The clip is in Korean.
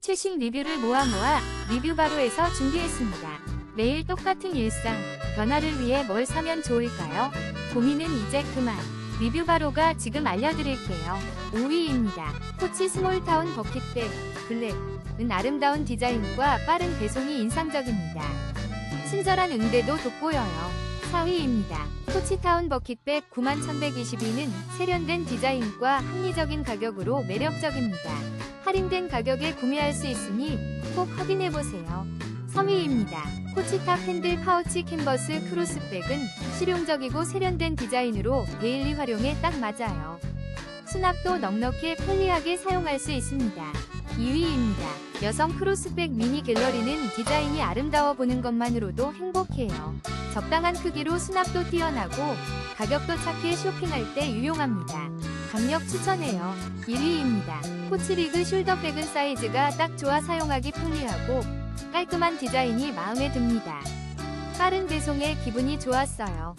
최신 리뷰를 모아 모아 리뷰 바로에서 준비했습니다. 매일 똑같은 일상, 변화를 위해 뭘 사면 좋을까요? 고민은 이제 그만. 리뷰 바로가 지금 알려드릴게요. 5위입니다. 코치 스몰타운 버킷백 블랙 은 아름다운 디자인과 빠른 배송이 인상적입니다. 친절한 응대도 돋보여요. 4위입니다. 코치타운 버킷백 91,122는 세련된 디자인과 합리적인 가격으로 매력적입니다. 할인된 가격에 구매할 수 있으니 꼭 확인해보세요. 3위입니다. 코치탑 핸들 파우치 캔버스 크로스백은 실용적이고 세련된 디자인으로 데일리 활용에 딱 맞아요. 수납도 넉넉해 편리하게 사용할 수 있습니다. 2위입니다. 여성 크로스백 미니 갤러리는 디자인이 아름다워 보는 것만으로도 행복해요. 적당한 크기로 수납도 뛰어나고 가격도 착해 쇼핑할 때 유용합니다. 강력 추천해요. 1위입니다. 코치리그 숄더백은 사이즈가 딱 좋아 사용하기 편리하고 깔끔한 디자인이 마음에 듭니다. 빠른 배송에 기분이 좋았어요.